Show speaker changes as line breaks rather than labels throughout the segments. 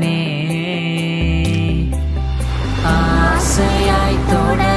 நீத்தானே ஆசையாய் தோட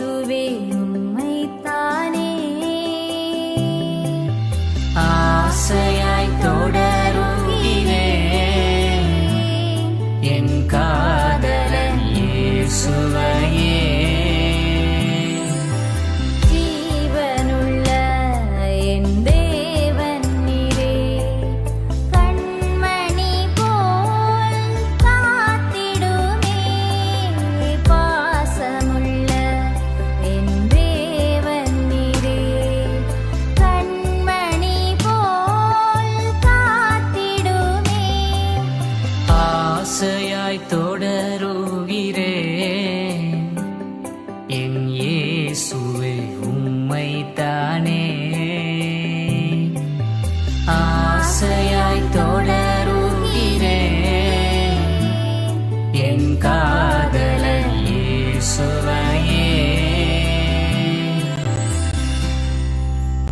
ಯೇಸುವೇ
都来。